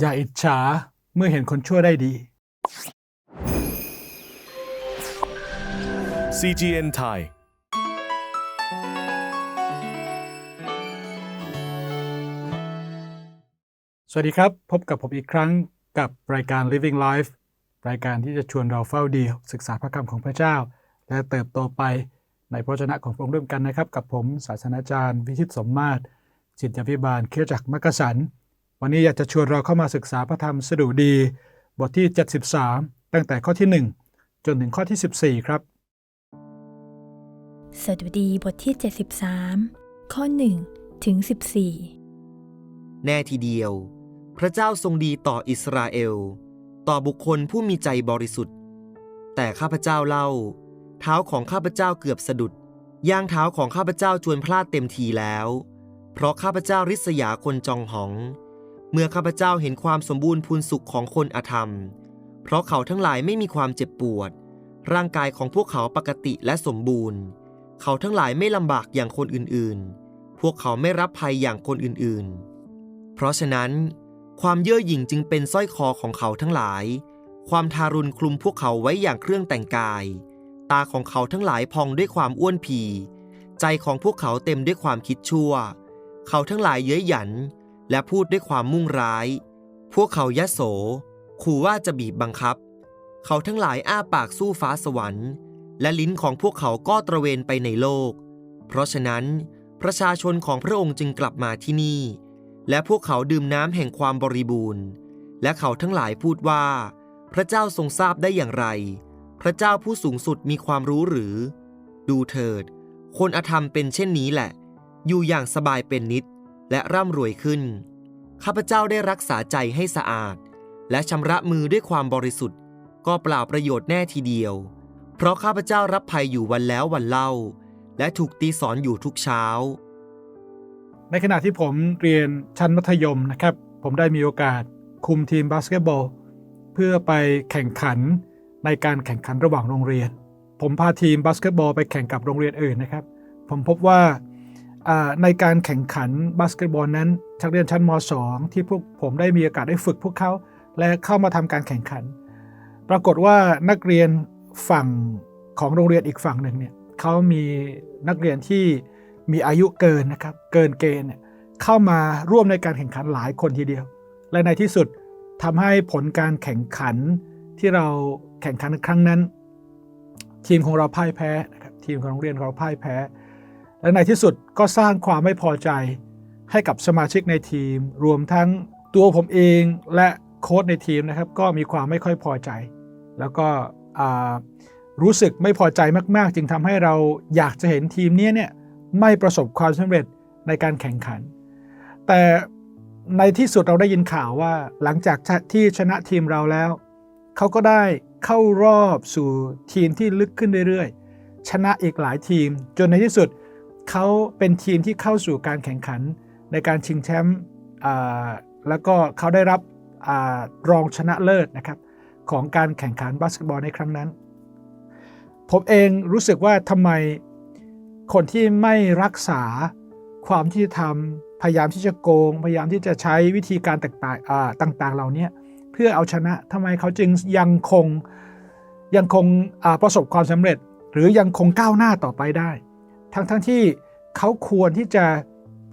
อย่าอิจฉาเมื่อเห็นคนชั่วได้ดี CGN Thai สวัสดีครับ พบกับผมอีกครั้งกับรายการ Living Life รายการที่จะชวนเราเฝ้าดีศึกษาพระคำของพระเจ้า และเติบโตไปในพระวจนะของพระองค์ร่วมกันนะครับ กับผมศาสนาจารย์ วิชิตสมมาตรจิตยพิบาลเครือจักรมักกะสัน วันนี้อยากจะชวนเราเข้ามาศึกษาพระธรรมสดุดี บทที่ 73 ตั้งแต่ข้อที่ 1 จนถึงข้อที่ 14 ครับ สดุดีบทที่ 73 ข้อ 1 ถึง 14 แน่ทีเดียว พระเจ้าทรงดีต่ออิสราเอล ต่อบุคคลผู้มีใจบริสุทธิ์ แต่ข้าพเจ้าเล่า เท้าของข้าพเจ้าเกือบสะดุดย่างเท้าของข้าพเจ้าจวนพลาดเต็มทีแล้ว เพราะข้าพเจ้าริษยาคนจองหอง เมื่อข้าพเจ้าเห็นความสมบูรณ์พูนสุขของคนอธรรม เพราะเขาทั้งหลายไม่มีความเจ็บปวด ร่างกายของพวกเขาปกติและสมบูรณ์ เขาทั้งหลายไม่ลำบากอย่างคนอื่นๆ พวกเขาไม่รับภัยอย่างคนอื่นๆ เพราะฉะนั้น ความเย่อหยิ่งจึงเป็นสร้อยคอของเขาทั้งหลาย ความทารุณคลุมพวกเขาไว้อย่างเครื่องแต่งกาย ตาของเขาทั้งหลายพองด้วยความอ้วนผีใจของพวกเขาเต็มด้วยความคิดชั่ว เขาทั้งหลายเย้ยหยัน และพูดด้วยความมุ่งร้าย พวกเขายะโส ขู่ว่าจะบีบบังคับ เขาทั้งหลายอ้าปากสู้ฟ้าสวรรค์ และลิ้นของพวกเขาก็ตระเวนไปในโลก เพราะฉะนั้น ประชาชนของพระองค์จึงกลับมาที่นี่ และพวกเขาดื่มน้ำแห่งความบริบูรณ์ และเขาทั้งหลายพูดว่า พระเจ้าทรงทราบได้อย่างไร พระเจ้าผู้สูงสุดมีความรู้หรือ ดูเถิด คนอธรรมเป็นเช่นนี้แหละ อยู่อย่างสบายเป็นนิด และร่ำรวยขึ้น ข้าพเจ้าได้รักษาใจให้สะอาด และชำระมือด้วยความบริสุทธิ์ ก็เปล่าประโยชน์แน่ทีเดียว เพราะข้าพเจ้ารับภัยอยู่วันแล้ววันเล่า และถูกตีสอนอยู่ทุกเช้า ในขณะที่ผมเรียนชั้นมัธยมนะครับ ผมได้มีโอกาสคุมทีมบาสเกตบอลเพื่อไปแข่งขันในการแข่งขันระหว่างโรงเรียน ผมพาทีมบาสเกตบอลไปแข่งกับโรงเรียนอื่นนะครับ ผมพบว่า ในการแข่งขันบาสเกตบอลนั้นนักเรียนชั้นม .2 ที่พวกผมได้มีโอกาสได้ฝึกพวกเขา และเข้ามาทำการแข่งขัน ปรากฏว่านักเรียนฝั่งของโรงเรียนอีกฝั่งหนึ่งเนี่ยเขามีนักเรียนที่มีอายุเกินนะครับเกินเกณฑ์เนี่ยเข้ามาร่วมในการแข่งขันหลายคนทีเดียว และในที่สุดทำให้ผลการแข่งขันที่เราแข่งขันครั้งนั้น ทีมของเราพ่ายแพ้นะครับทีมของโรงเรียนของเราพ่ายแพ้ และในที่สุดก็สร้างความไม่พอใจให้กับสมาชิกในทีม รวมทั้งตัวผมเองและโค้ชในทีมนะครับ ก็มีความไม่ค่อยพอใจ แล้วก็รู้สึกไม่พอใจมากๆ จึงทำให้เราอยากจะเห็นทีมนี้เนี่ยไม่ประสบความสำเร็จในการแข่งขัน แต่ในที่สุดเราได้ยินข่าวว่าหลังจากที่ชนะทีมเราแล้ว เขาก็ได้เข้ารอบสู่ทีมที่ลึกขึ้นเรื่อยๆ ชนะอีกหลายทีม จนในที่สุดเเขาเป็นทีมที่เข้าสู่การแข่งขันในการชิงแชมป์แล้วก็เขาได้รับอรองชนะเลิศนะครับของการแข่งขันบาสเกตบอลในครั้งนั้น ผมเองรู้สึกว่าทำไมคนที่ไม่รักษาความที่ทำพยายามที่จะโกง พยายามที่จะใช้วิธีการต่างๆอ่าต่างเหล่านี้เพื่อเอาชนะทำไมเขาจึงยังคงยังคงประสบความสำเร็จ หรือยังคงก้าวหน้าต่อไปได้ ทั้งๆทที่เขาควรที่จะ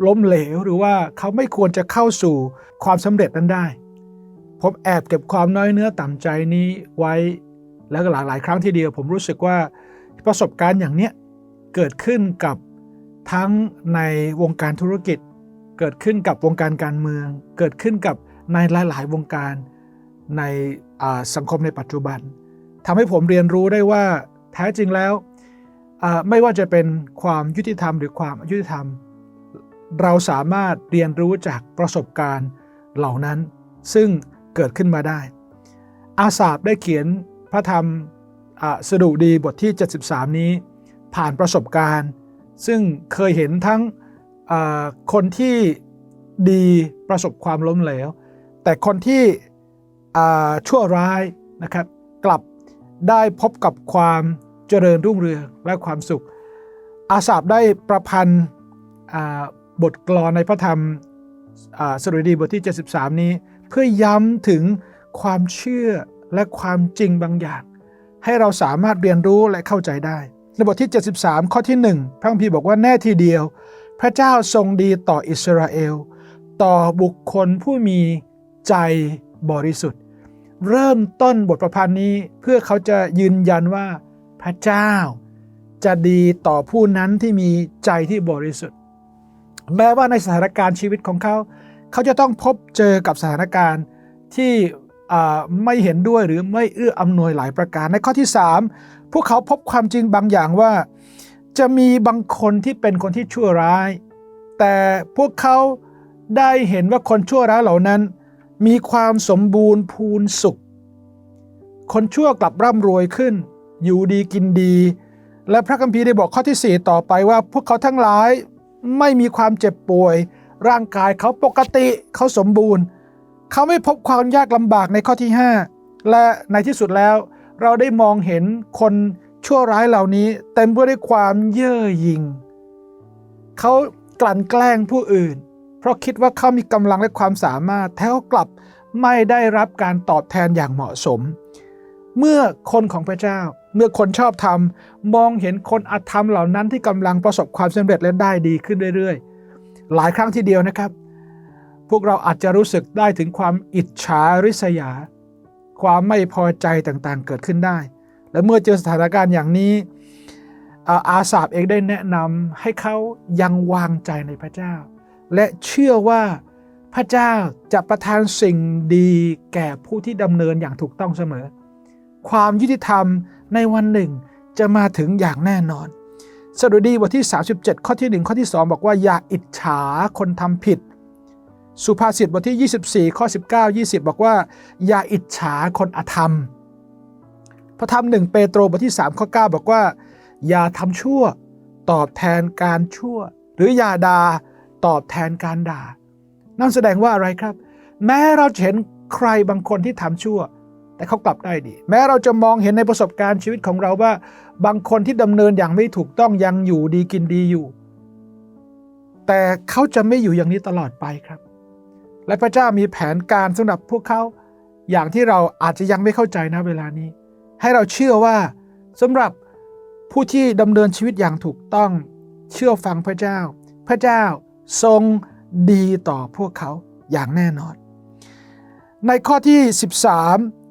ล้มเหลวหรือว่าเขาไม่ควรจะเข้าสู่ความสำเร็จนั้นได้ ผมแอบเก็บความน้อยเนื้อต่ำใจนี้ไว้แล้วก็หลายหลายๆ ครั้งทีเดียว ผมรู้สึกว่าประสบการณ์อย่างเนี้ยเกิดขึ้นกับทั้งในวงการธุรกิจ เกิดขึ้นกับวงการการเมือง เกิดขึ้นกับในหลาย ๆ วงการในสังคมในปัจจุบันทำให้ผมเรียนรู้ได้ว่าแท้จริงแล้ว ไม่ว่าจะเป็นความยุติธรรมหรือความอายุติธรรม เราสามารถเรียนรู้จากประสบการณ์เหล่านั้น ซึ่งเกิดขึ้นมาได้ อาสาบได้เขียนพระธรรมอ่าสดุดีบทที่ 73 นี้ ผ่านประสบการณ์ ซึ่งเคยเห็นทั้งคนที่ดีประสบความล้มเหลว แต่คนที่ชั่วร้ายนะครับกลับได้พบกับความ จริญรุ่งเรืองและความสุข อาสาบได้ประพันธ์บทกลอนในพระธรรมสดุดีบทที่ 73 นี้ เพื่อย้ำถึงความเชื่อและความจริงบางอย่าง ให้เราสามารถเรียนรู้และเข้าใจได้ ในบทที่ 73 ข้อที่ 1 พระคัมภีร์บอกว่าแน่ทีเดียว พระเจ้าทรงดีต่ออิสราเอล ต่อบุคคลผู้มีใจบริสุทธิ์ เริ่มต้นบทประพันธ์นี้เพื่อเขาจะยืนยันว่า พระเจ้า จะดีต่อผู้นั้นที่มีใจที่บริสุทธิ์ แม้ว่าในสถานการณ์ชีวิตของเขา เขาจะต้องพบเจอกับสถานการณ์ที่ไม่เห็นด้วยหรือไม่เอื้ออำนวยหลายประการ ในข้อที่ 3 พวกเขาพบความจริงบางอย่างว่า จะมีบางคนที่เป็นคนที่ชั่วร้าย แต่พวกเขาได้เห็นว่าคนชั่วร้ายเหล่านั้น มีความสมบูรณ์พูนสุข คนชั่วกลับร่ำรวยขึ้น อยู่ดีกินดี และพระคัมภีร์ได้บอกข้อที่ 4 ต่อไปว่า พวกเขาทั้งหลายไม่มีความเจ็บป่วย ร่างกายเขาปกติเขาสมบูรณ์ เขาไม่พบความยากลำบากในข้อที่ 5 และในที่สุดแล้ว เราได้มองเห็นคนชั่วร้ายเหล่านี้ เต็มไปด้วยความเย่อหยิ่งเขากลั่นแกล้งผู้อื่น เพราะคิดว่าเขามีกำลังและความสามารถแท้กลับไม่ได้รับการตอบแทนอย่างเหมาะสม เมื่อคนของพระเจ้า เมื่อคนชอบธรรมองเห็นคนอธรรมเหล่านั้นที่กำลังประสบความสำเร็จและได้ดีขึ้นเรื่อยๆ หลายครั้งทีเดียวนะครับ พวกเราอาจจะรู้สึกได้ถึงความอิจฉาริษยา ความไม่พอใจต่างๆ เกิดขึ้นได้ และเมื่อเจอสถานการณ์อย่างนี้อาอาสาบเองได้แนะนำให้เขายังวางใจในพระเจ้า และเชื่อว่าพระเจ้าจะประทานสิ่งดีแก่ผู้ที่ดำเนินอย่างถูกต้องเสมอ ความยุติธรรม ในวันหนึ่งจะมาถึงอย่างแน่นอนสดุดีบทที่ 37 ข้อที่ 1 ข้อที่ 2 บอกว่าอย่าอิจฉาคนทำผิด สุภาษิตบทที่ 24 ข้อ 19 20 บอกว่า อย่าอิจฉาคนอธรรม พระธรรมหนึ่งเปโตรบทที่ 3 ข้อ 9 บอกว่า อย่าทำชั่วตอบแทนการชั่ว หรืออย่าด่าตอบแทนการด่า นั่นแสดงว่าอะไรครับ แม้เราเห็นใครบางคนที่ทำชั่ว แต่เขากลับได้ดี แม้เราจะมองเห็นในประสบการณ์ชีวิตของเราว่า บางคนที่ดำเนินอย่างไม่ถูกต้องยังอยู่ดีกินดีอยู่ แต่เขาจะไม่อยู่อย่างนี้ตลอดไปครับ และพระเจ้ามีแผนการสำหรับพวกเขาอย่างที่เราอาจจะยังไม่เข้าใจนะเวลานี้ ให้เราเชื่อว่าสำหรับผู้ที่ดำเนินชีวิตอย่างถูกต้องเชื่อฟังพระเจ้า พระเจ้าทรงดีต่อพวกเขาอย่างแน่นอน ในข้อที่ 13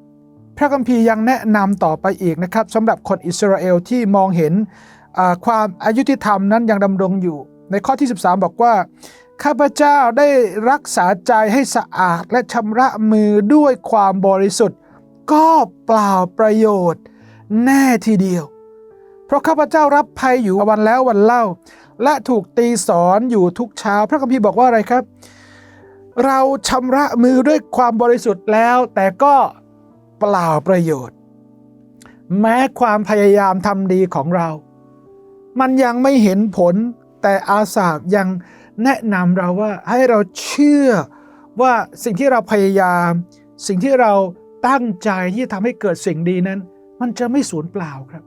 พระคัมภีร์ยังแนะนำต่อไปอีกนะครับสำหรับคนอิสราเอลที่มองเห็นความอายุติธรรมนั้นยังดำรงอยู่ ในข้อที่ 13 บอกว่า ข้าพเจ้าได้รักษาใจให้สะอาดและชำระมือด้วยความบริสุทธิ์ ก็เปล่าประโยชน์แน่ทีเดียว เพราะข้าพเจ้ารับภัยอยู่วันแล้ววันเล่า และถูกตีสอนอยู่ทุกเช้า พระคัมภีร์บอกว่าอะไรครับ เราชำระมือด้วยความบริสุทธิ์แล้ว แต่ก็ เปล่าประโยชน์ แม้ความพยายามทำดีของเรา มันยังไม่เห็นผลแต่อาสาบยังแนะนำเราว่าให้เราเชื่อว่าสิ่งที่เราพยายาม สิ่งที่เราตั้งใจที่จะทำให้เกิดสิ่งดีนั้น มันจะไม่สูญเปล่าครับ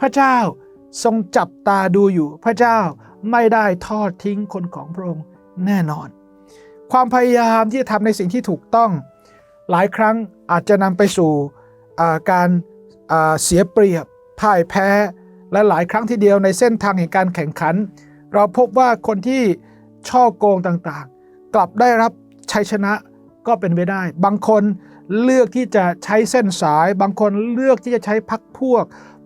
พระเจ้าทรงจับตาดูอยู่ พระเจ้าไม่ได้ทอดทิ้งคนของพระองค์แน่นอน ความพยายามที่จะทำในสิ่งที่ถูกต้อง หลายครั้งอาจจะนำไปสู่การเสียเปรียบพ่ายแพ้ และหลายครั้งทีเดียวในเส้นทางแห่งการแข่งขัน เราพบว่าคนที่ช่อโกงต่างๆ กลับได้รับชัยชนะก็เป็นไปได้ บางคนเลือกที่จะใช้เส้นสาย บางคนเลือกที่จะใช้พักพวก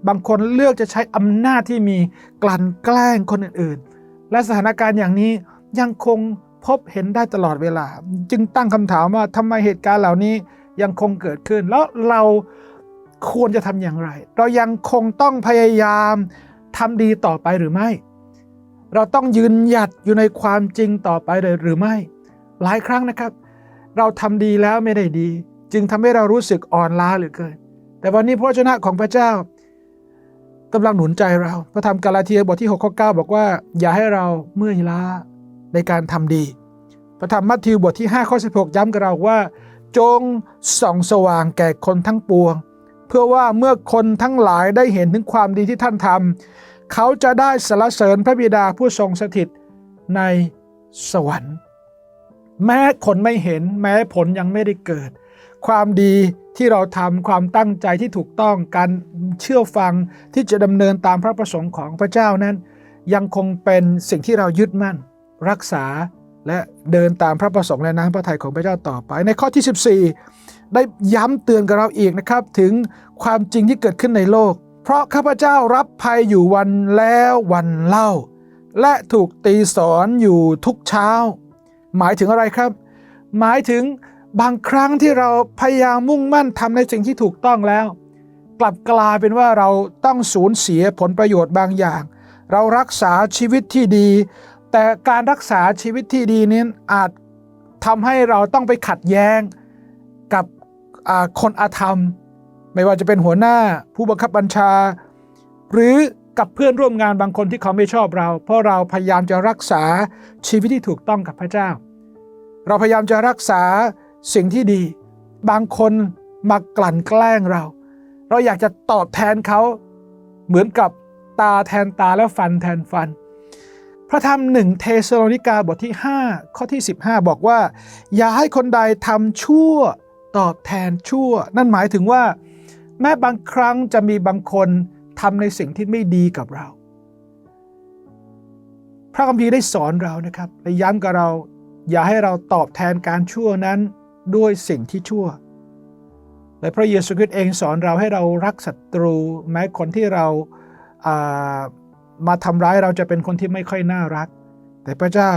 บางคนเลือกจะใช้อำนาจที่มีกลั่นแกล้งคนอื่น ๆ และสถานการณ์อย่างนี้ยังคง พบเห็นได้ตลอดเวลา จึงตั้งคำถามว่าทำไมเหตุการณ์เหล่านี้ยังคงเกิดขึ้น แล้วเราควรจะทำอย่างไร เรายังคงต้องพยายามทำดีต่อไปหรือไม่ เราต้องยืนหยัดอยู่ในความจริงต่อไปเลยหรือไม่ หลายครั้งนะครับ เราทำดีแล้วไม่ได้ดี จึงทำให้เรารู้สึกอ่อนล้าเหลือเกิน แต่วันนี้พระวจนะของพระเจ้ากำลังหนุนใจเรา พระธรรมกาลาเทียบทที่6ข้อ9บอกว่า อย่าให้เราเมื่อยล้า ในการทำดี พระธรรมมัทธิวบทที่5ข้อ16 ย้ำกับเราว่า จงส่องสว่างแก่คนทั้งปวง เพื่อว่าเมื่อคนทั้งหลายได้เห็นถึงความดีที่ท่านทำเขาจะได้สรรเสริญพระบิดาผู้ทรงสถิตในสวรรค์ แม้คนไม่เห็นแม้ผลยังไม่ได้เกิด ความดีที่เราทำความตั้งใจที่ถูกต้องการเชื่อฟังที่จะดำเนินตามพระประสงค์ของพระเจ้านั้น ยังคงเป็นสิ่งที่เรายึดมั่น รักษาและเดินตามพระประสงค์และน้ำพระทัยของพระเจ้าต่อไป ในข้อที่ 14 ได้ย้ำเตือนกับเราอีกนะครับ ถึงความจริงที่เกิดขึ้นในโลก เพราะข้าพเจ้ารับภัยอยู่วันแล้ววันเล่า และถูกตีสอนอยู่ทุกเช้า หมายถึงอะไรครับ หมายถึงบางครั้งที่เราพยายามมุ่งมั่นทำในสิ่งที่ถูกต้องแล้ว กลับกลายเป็นว่าเราต้องสูญเสียผลประโยชน์บางอย่าง เรารักษาชีวิตที่ดี แต่การรักษาชีวิตที่ดีนี้อาจทำให้เราต้องไปขัดแย้งกับคนอาธรรม ไม่ว่าจะเป็นหัวหน้าผู้บังคับบัญชา หรือกับเพื่อนร่วมงานบางคนที่เขาไม่ชอบเรา เพราะเราพยายามจะรักษาชีวิตที่ถูกต้องกับพระเจ้า เราพยายามจะรักษาสิ่งที่ดี บางคนมากลั่นแกล้งเรา เราอยากจะตอบแทนเขาเหมือนกับตาแทนตาและฟันแทนฟัน พระธรรมหนึ่งเทสโลนิกาบทที่ 5 ข้อที่ 15 บอกว่า อย่าให้คนใดทำชั่วตอบแทนชั่ว นั่นหมายถึงว่า แม้บางครั้งจะมีบางคนทำในสิ่งที่ไม่ดีกับเรา พระคัมภีร์ได้สอนเรานะครับและย้ำกับเรา อย่าให้เราตอบแทนการชั่วนั้นด้วยสิ่งที่ชั่วและพระเยซูคริสต์เองสอนเราให้เรารักศัตรู แม้คนที่เราา มาทำร้ายเราจะเป็นคนที่ไม่ค่อยน่ารัก แต่พระเจ้า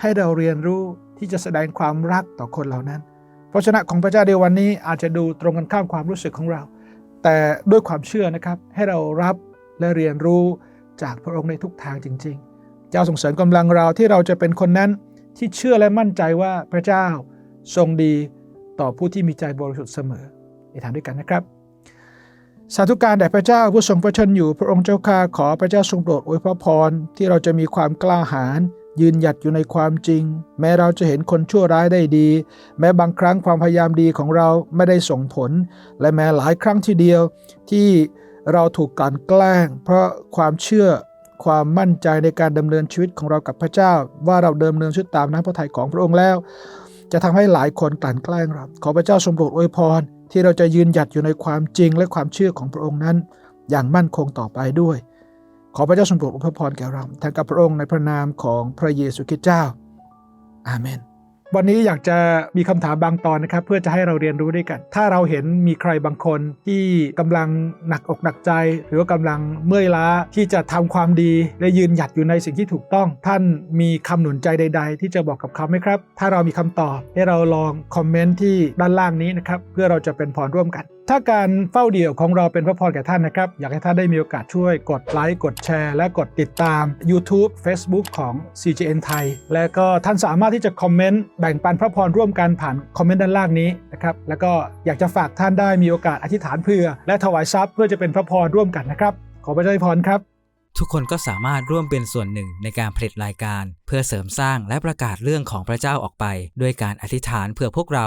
ให้เราเรียนรู้ที่จะแสดงความรักต่อคนเหล่านั้น เพราะชนะของพระเจ้าในวันนี้อาจจะดูตรงกันข้ามความรู้สึกของเรา แต่ด้วยความเชื่อนะครับให้เรารับและเรียนรู้จากพระองค์ในทุกทางจริง ๆ เจ้าส่งเสริมกำลังเราที่เราจะเป็นคนนั้นที่เชื่อและมั่นใจว่าพระเจ้าทรงดีต่อผู้ที่มีใจบริสุทธิ์เสมอในทางด้วยกันนะครับ สาธุการแด่พระเจ้าผู้ทรงพระชนอยู่พระองค์เจ้าข้าขอพระเจ้าทรงโปรดอวยพระพรที่เราจะมีความกล้าหาญยืนหยัดอยู่ในความจริง แม้เราจะเห็นคนชั่วร้ายได้ดี แม้บางครั้งความพยายามดีของเราไม่ได้ส่งผล และแม้หลายครั้งทีเดียว ที่เราถูกกลันแกล้ง เพราะความเชื่อความมั่นใจในการดำเนินชีวิตของเรากับพระเจ้า ว่าเราเดิมเนินชีวิตตามน้ำพระทัยของพระองค์แล้ว จะทำให้หลายคนกลั่นแกล้งเราขอพระเจ้าทรงโปรดอวยพร ที่เราจะยืนหยัดอยู่ในความจริงและความเชื่อของพระองค์นั้น อย่างมั่นคงต่อไปด้วย ขอพระเจ้าทรงโปรดอวยพรแก่เราแทนกับพระองค์ในพระนามของพระเยซูคริสต์เจ้า อาเมน วันนี้อยากจะมีคำถามบางตอนนะครับ เพื่อจะให้เราเรียนรู้ด้วยกัน ถ้าเราเห็นมีใครบางคนที่กำลังหนักอกหนักใจ หรือว่ากำลังเมื่อยล้าที่จะทำความดีและยืนหยัดอยู่ในสิ่งที่ถูกต้อง ท่านมีคำหนุนใจใด ๆ ที่จะบอกกับเขาไหมครับ ถ้าเรามีคำตอบให้เราลองคอมเมนต์ที่ด้านล่างนี้นะครับ เพื่อเราจะเป็นพรร่วมกันถ้าการเฝ้าเดี่ยวของเราเป็นพระพรแก่ท่านนะครับ อยากให้ท่านได้มีโอกาสช่วยกดไลค์ กดแชร์ และกดติดตาม YouTube Facebook ของ CGN ไทย และก็ท่านสามารถที่จะคอมเมนต์แบ่งปันพระพรร่วมกันผ่านคอมเมนต์ด้านล่างนี้นะครับ แล้วก็อยากจะฝากท่านได้มีโอกาสอธิษฐานเพื่อ และถวายทรัพย์เพื่อจะเป็นพระพรร่วมกันนะครับ ขอพระเจ้าอวยพรครับ ทุกคนก็สามารถร่วมเป็นส่วนหนึ่งในการผลิตรายการ เพื่อเสริมสร้างและประกาศเรื่องของพระเจ้าออกไป ด้วยการอธิษฐานเพื่อพวกเรา